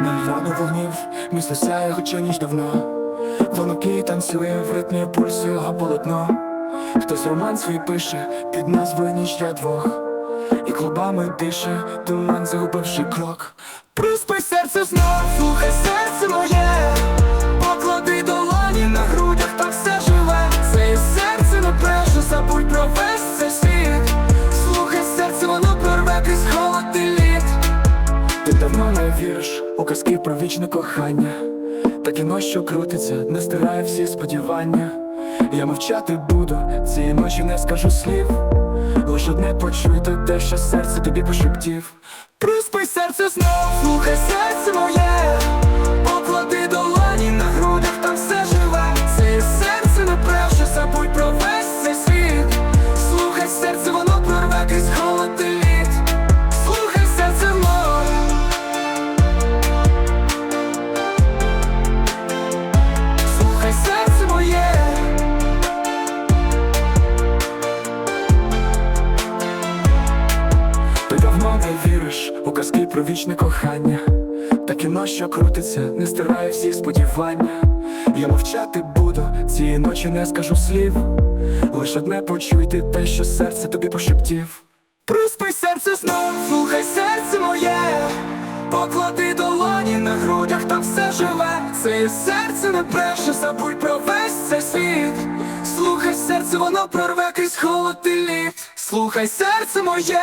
Мільйони вогнів, місто сяє, хоча ніч давно. Вонуки танцює в ритмі пульсу його полотно. Хтось роман свій пише під назвою ніч для двох І клубами дише, туман загубивши крок. Приспи серце знов, слухай серце моє. Поклади долоні на грудях, так все живе. Це і серце бреше, забудь про весь цей світ. Слухай серце, воно прорве крізь холод і лід. Ти давно не віриш у казки про вічне кохання. Та кіно, що крутиться, не стирає всі сподівання. Я мовчати буду, цієї ночі не скажу слів. Лиш одне почуйте те, що серце тобі пошептів. Приспи серце знов, слухай серце моє Поклади долоні давно не віриш у казки про вічне кохання. Та кіно, що крутиться, не стирає всі сподівання Я мовчати буду, цієї ночі не скажу слів. Лиш одне почуйте те, що серце тобі пошептів Приспи серце знов, слухай серце моє. Поклади долоні на грудях, там все живе. Це серце не бреше, забудь про весь цей світ. Слухай серце, воно прорве крізь холод і лід. Слухай серце моє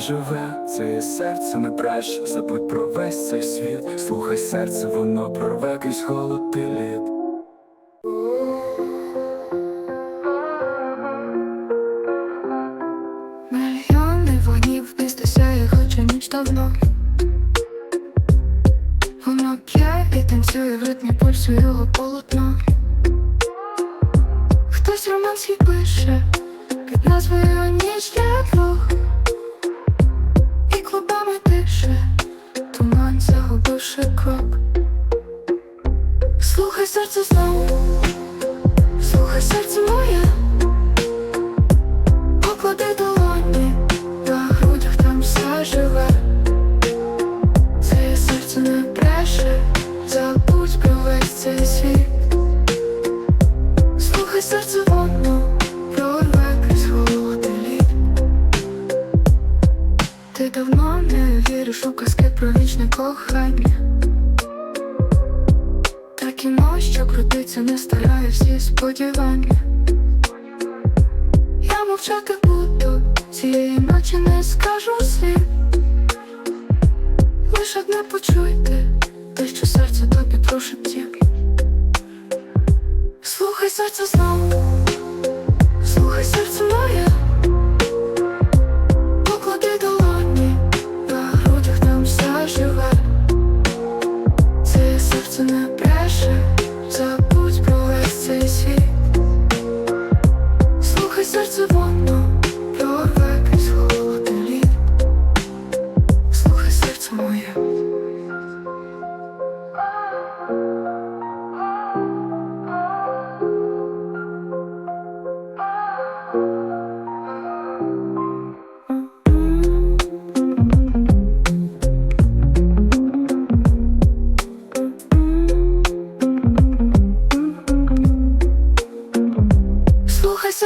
живе, це серце не бреше, забудь про весь цей світ. Слухай серце, воно прорве крізь холод і лід. Мільйони вогнів місто сяє, хоча ніч давно загубивши крок. Слухай серце знову, слухай серце моє. Поклади долоні на грудях, там все живе. Це серце не бреше, забудь про весь цей світ. Слухай серце воно, вічне кохання. Та кіно, що крутиться, не старає всі сподівання. Я мовчати буду, цієї ночі не скажу слів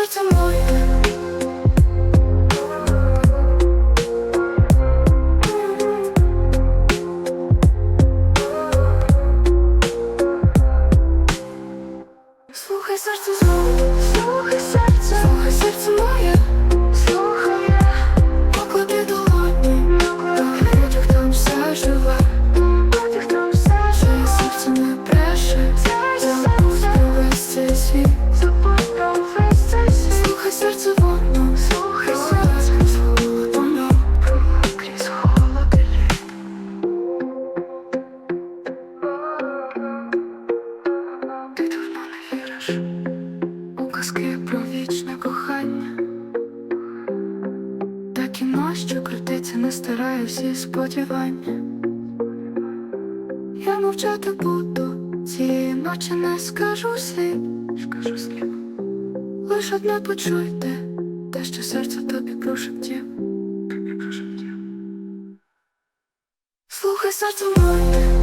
серце моє. Слухай серце не віриш у казки про вічне кохання. стирає всі сподівання. Я мовчати буду, цієї ночі не скажу слів, скажу слів. Лиш одне почуйте, те, що серце тобі прошептів. Слухай серце моє,